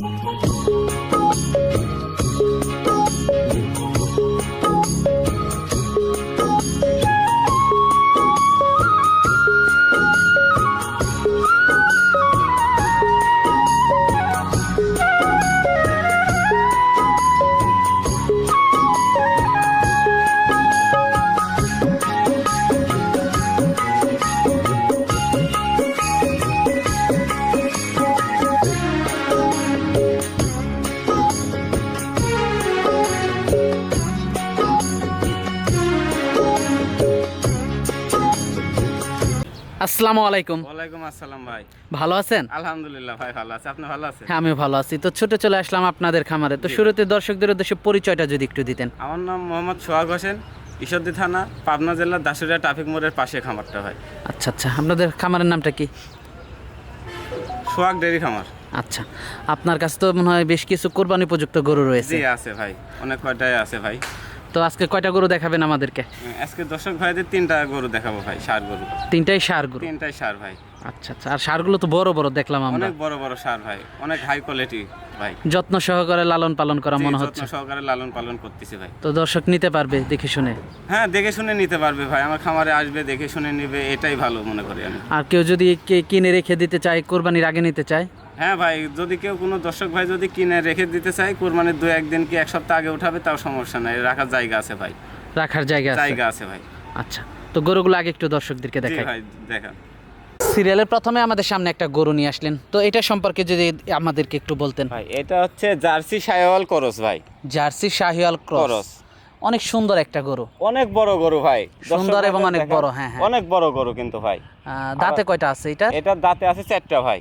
Música আসসালামু আলাইকুম। ওয়ালাইকুম আসসালাম ভাই। ভালো আছেন? আলহামদুলিল্লাহ ভাই ভালো আছে। আপনি ভালো আছেন? হ্যাঁ আমিও ভালো আছি। তো ছোট চলে আসলাম আপনাদের খামারে। তো শুরুতে দর্শকদের উদ্দেশ্যে পরিচয়টা যদি একটু দিতেন। আমার নাম মোহাম্মদ সোহাগ হোসেন ঈশ্বরদী থানা পাবনা জেলার দাসুরিয়া ট্রাফিক মোড়ের পাশে খামারটা ভাই। আচ্ছা আচ্ছা। আপনাদের খামারের নামটা কি? সোহাগ ডেরি খামার। আচ্ছা। আপনার কাছে তো মনে হয় বেশ কিছু কোরবানি উপযুক্ত গরু রয়েছে। আছে ভাই। অনেক কয়টাই আছে ভাই। তো আজকে কয়টা গরু দেখাবেন আমাদেরকে? আজকে দর্শক ভাইদের তিনটা গরু দেখাবো ভাই সার গরু। তিনটাই সার গরু? তিনটাই সার ভাই। আচ্ছা আচ্ছা। আর সারগুলো তো বড় বড় দেখলাম আমরা। অনেক বড় বড় সার ভাই অনেক হাই কোয়ালিটি ভাই। যত্ন সহকারে লালন পালন করা মনে যত্ন হচ্ছে। সহকারে লালন পালন করতেছি ভাই। তো দর্শক নিতে পারবে দেখে শুনে? হ্যাঁ দেখে শুনে নিতে পারবে ভাই। আমার খামারে আসবে দেখে শুনে নিবে এটাই ভালো মনে করি আমি। আর কেউ যদি কে- কিনে রেখে দিতে চায় কোরবানির আগে নিতে চায়? হ্যাঁ ভাই যদি কেউ কোনো দর্শক ভাই যদি কিনে রেখে দিতে চায় কোরবানির দু একদিন কি এক সপ্তাহ আগে উঠাবে তাও সমস্যা নাই। রাখার জায়গা আছে ভাই। রাখার জায়গা আছে। জায়গা আছে ভাই। আচ্ছা তো গরুগুলো আগে একটু দর্শকদেরকে জি দেখাই। ভাই দেখান। সিরিয়ালের প্রথমে আমাদের সামনে একটা গরু নিয়ে আসলেন। তো এটা সম্পর্কে যদি আমাদেরকে একটু বলতেন। ভাই এটা হচ্ছে জার্সি শাহিওয়াল ক্রস ভাই। Jersey Sahiwal cross. অনেক সুন্দর একটা গরু। অনেক বড় গরু ভাই। সুন্দর এবং অনেক বড়, হ্যাঁ, হ্যাঁ। অনেক বড় গরু কিন্তু ভাই। দাঁতে কয়টা আছে এটা? এটা দাঁতে আছে চারটা ভাই।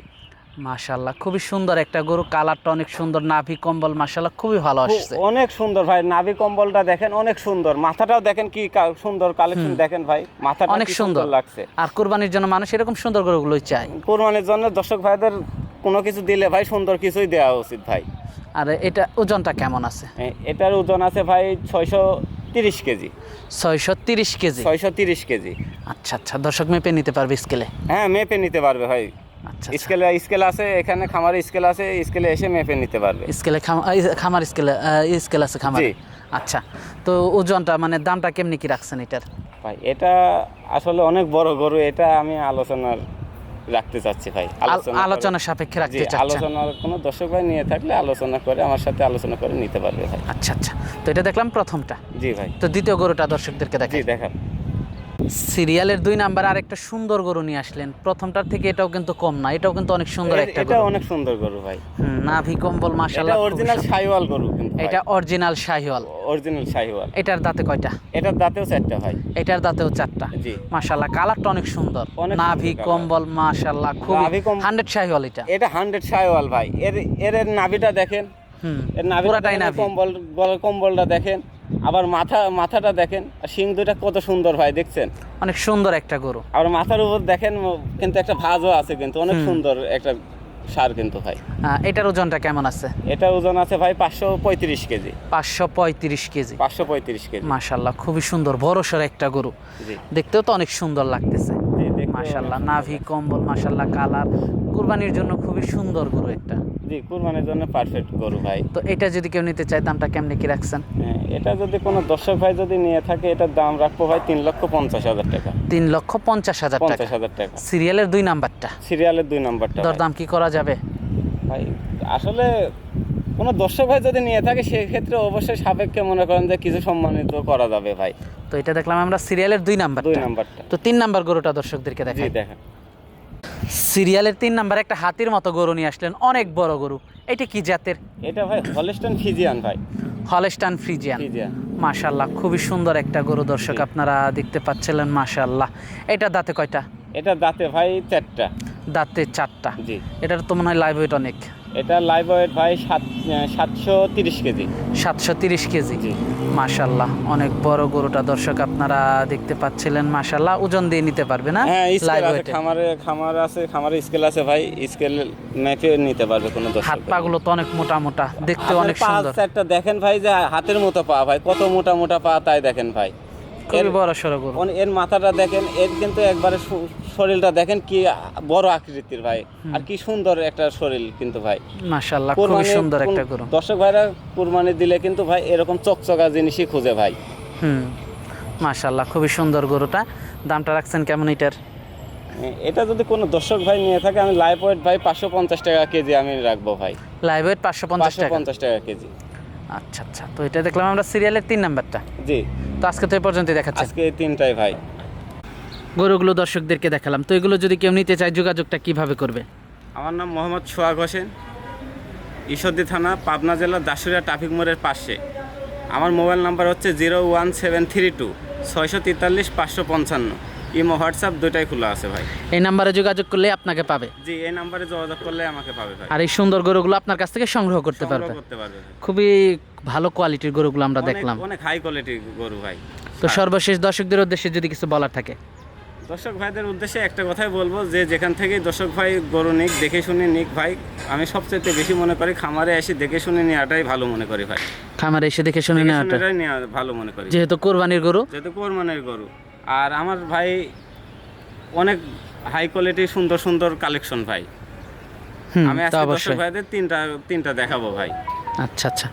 মাশাল্লাহ খুবই সুন্দর একটা গরু। কালারটা অনেক সুন্দর নাভি কম্বল মাশাল্লাহ খুবই ভালো আসছে। অনেক সুন্দর ভাই নাভি কম্বলটা দেখেন অনেক সুন্দর। মাথাটাও দেখেন কি সুন্দর কালেকশন দেখেন ভাই মাথাটা অনেক সুন্দর লাগছে। আর কোরবানির জন্য মানুষ এরকম সুন্দর গরুগুলোই চায়। কোরবানির জন্য দর্শক ভাইদের কোনো কিছু দিলে ভাই সুন্দর কিছুই দেওয়া উচিত ভাই। আর এটা ওজনটা কেমন আছে? এটার ওজন আছে ভাই ছয়শো তিরিশ কেজি। ছয়শো তিরিশ কেজি? ছয়শো তিরিশ কেজি। আচ্ছা আচ্ছা দর্শক মেপে নিতে পারবে স্কেলে? হ্যাঁ মেপে নিতে পারবে ভাই। আচ্ছা আচ্ছা। স্কেলে স্কেল আছে এখানে খামারে স্কেল আছে স্কেলে এসে মেপে নিতে পারবে। স্কেলে খাম- খামার স্কেলে স্কেল আছে খামার? আচ্ছা তো ওজনটা মানে দামটা কেমনি কি রাখছেন এটার? ভাই এটা আসলে অনেক বড় গরু এটা আমি আলোচনার রাখতে চাচ্ছি ভাই আল- করে- আলোচনা সাপেক্ষে রাখতে চাচ্ছেন। আলোচনার কোনো দর্শক ভাই নিয়ে থাকলে আলোচনা করে আমার সাথে আলোচনা করে নিতে পারবে ভাই। আচ্ছা আচ্ছা তো এটা দেখলাম প্রথমটা। জি ভাই। তো দ্বিতীয় গরুটা দর্শকদেরকে দেখাই। দেখা সিরিয়ালের দুই নাম্বার আর একটা সুন্দর গরু নিয়ে আসলেন। প্রথমটার থেকে এটাও কিন্তু কম না এটাও কিন্তু অনেক সুন্দর একটা এটা অনেক সুন্দর গরু ভাই। নাভি কম্বল এটা মাশাআল্লাহ খুবই অরিজিনাল। শাহিওয়াল গরু কিন্তু এটা অরিজিনাল শাহিওয়াল। অরিজিনাল শাহিওয়াল। এটার দাঁতে কয়টা? এটার দাঁতেও চারটা ভাই। এটার দাঁতেও চারটা। জি। মাশাআল্লাহ কালারটা অনেক সুন্দর। নাভি কম্বল মাশাআল্লাহ খুব নাভি কম- হান্ড্রেড শাহিওয়াল এটা। এটা হান্ড্রেড শাহিওয়াল ভাই। এর এর নাভিটা দেখেন। হুম এর নাভিটা পুরাটাই নাভি। কম্বল গলার কম্বলটা দেখেন। আবার মাথা মাথাটা দেখেন আর শিং দুটা কত সুন্দর ভাই দেখছেন? অনেক সুন্দর একটা গরু। আবার মাথার উপর দেখেন কিন্তু একটা ভাঁজও আছে কিন্তু অনেক সুন্দর একটা সার কিন্তু ভাই। এটার ওজনটা কেমন আছে? এটা ওজন আছে ভাই পাঁচশো পঁয়ত্রিশ কেজি। পাঁচশো পঁয়ত্রিশ কেজি। পাঁচশো পঁয়ত্রিশ কেজি। মাশাল্লাহ খুবই সুন্দর বড়সড় একটা গরু। দেখতেও তো অনেক সুন্দর লাগতেছে। মাশাল্লাহ নাভি কম্বল মাশাল্লাহ কালার। কুরবানির জন্য খুবই সুন্দর গরু একটা। জি কুরবানির জন্য পারফেক্ট গরু ভাই। তো এটা যদি কেউ নিতে চায় দামটা কেমনি কি রাখছেন? হ্যাঁ, এটা যদি কোনো দর্শক ভাই যদি নিয়ে থাকে এটার দাম রাখব ভাই তিন লক্ষ পঞ্চাশ হাজার টাকা। তিন লক্ষ পঞ্চাশ হাজার পঞ্চাশ হাজার টাকা। সিরিয়ালের দুই নাম্বারটা? সিরিয়ালের দুই নম্বরটা। দরদাম কি করা যাবে? ভাই আসলে কোনো দর্শক ভাই যদি নিয়ে থাকে সেক্ষেত্রে অবশ্যই সাপেক্ষে মনে করেন যে কিছু সম্মানিত করা যাবে ভাই। তো এটা দেখলাম আমরা সিরিয়ালের দুই দুই নাম্বারটা। তো তিন নাম্বার গরুটা দর্শকদেরকে দেখাই। দেখেন। সিরিয়ালের তিন নাম্বার একটা হাতির মতো গরু নিয়ে আসলেন অনেক বড় গরু। এটা কি জাতের? এটা ভাই হলেস্টান ফিজিয়ান ভাই। হলেস্টান ফ্রিজিয়ান মাশাল্লাহ খুবই সুন্দর একটা গরু দর্শক আপনারা দেখতে পাচ্ছিলেন মাশাল্লাহ এটা দাঁতে কয়টা? এটা দাঁতে ভাই চারটা। দাঁতে চারটা। জি। এটার তো মনে হয় লাইভ ওয়েট অনেক। এটা লাইভ ওয়েট ভাই সাত সাতশো তিরিশ কেজি। সাতশো তিরিশ কেজি। মাশাল্লাহ অনেক বড় গরুটা দর্শক আপনারা দেখতে পাচ্ছিলেন মাশাল্লাহ ওজন দিয়ে নিতে পারবে না? হ্যাঁ লাইভ ওয়েটে খামারে খামার আছে খামারে স্কেল আছে ভাই। স্কেল মেপে নিতে পারবে কোনো দর্শক হাত ভাই। পাগুলো তো অনেক মোটা মোটা দেখতে অনেক সুন্দর। চারটা দেখেন ভাই যে হাতের মতো পা ভাই কত মোটা মোটা পা তাই দেখেন ভাই। খুবই এর- বড় সড়ো গরু। এর মাথাটা দেখেন এর কিন্তু একবারে শরীরটা দেখেন কি বড় আকৃতির ভাই। আর কি সুন্দর একটা শরীর কিন্তু ভাই। মাশাল্লাহ খুবই সুন্দর একটা গরু। দর্শক ভাইরা কুরবানি দিলে কিন্তু ভাই এরকম চকচকা জিনিসই খুঁজে ভাই। হুম মাশাল্লাহ খুবই সুন্দর গরুটা। দামটা রাখছেন কেমন এটার? এটা যদি কোনো দর্শক ভাই নিয়ে থাকে আমি লাইভ ওয়েট ভাই পাঁচশো পঞ্চাশ টাকা কেজি আমি রাখব ভাই। লাইভ ওয়েট পাঁচশো পঞ্চাশ টাকা? পঞ্চাশ টাকা কেজি। আচ্ছা আচ্ছা তো এটা দেখলাম আমরা সিরিয়ালের তিন নাম্বারটা জি। তো আজকে তো এই পর্যন্তই দেখাচ্ছি। আজকে এই তিনটাই ভাই। গরুগুলো দর্শকদেরকে দেখালাম। তো এগুলো যদি কেউ নিতে চায় যোগাযোগটা কীভাবে করবে? আমার নাম মোহাম্মদ সোহাগ হোসেন। ঈশ্বরদী থানা পাবনা জেলা দাসুরিয়া ট্রাফিক মোড়ের পাশে। আমার মোবাইল নাম্বার হচ্ছে zero one seven three two ছয়শো তেতাল্লিশ পাঁচশো পঞ্চান্ন। ইমো হোয়াটসঅ্যাপ দুটাই খোলা আছে ভাই। এই নাম্বারে যোগাযোগ করলে আপনাকে পাবে। জি এই নাম্বারে যোগাযোগ করলে আমাকে পাবে ভাই। আর এই সুন্দর গরুগুলো আপনার কাছ থেকে সংগ্রহ করতে পারবে। করতে পারবে খুবই ভালো কোয়ালিটির গরুগুলো আমরা দেখলাম। অনেক হাই কোয়ালিটির গরু ভাই। তো সর্বশেষ দর্শকদের উদ্দেশ্যে যদি কিছু বলার থাকে। দর্শক ভাইদের উদ্দেশ্যে একটা কথাই বলব যে যেখান থেকে দর্শক ভাই গরু নিক দেখে শুনে নিক ভাই আমি সবচেয়ে বেশি মনে করি খামারে এসে দেখে শুনে নেওয়াটাই ভালো মনে করি ভাই। খামারে এসে দেখে শুনে নেওয়াটাই নেওয়া ভালো মনে করি। যেহেতু কোরবানির গরু। যেহেতু কোরবানির গরু। আর আমার ভাই অনেক হাই কোয়ালিটি সুন্দর সুন্দর কালেকশন ভাই। আমি আজকে দর্শক অবশ্যই। ভাইদের তিনটা তিনটা দেখাবো ভাই। আচ্ছা আচ্ছা।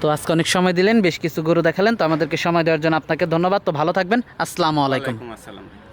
তো আজকে অনেক সময় দিলেন বেশ কিছু গরু দেখালেন তো আমাদেরকে সময় দেওয়ার জন্য আপনাকে ধন্যবাদ। তো ভালো থাকবেন। আসসালামু আলাইকুম। আসসালাম।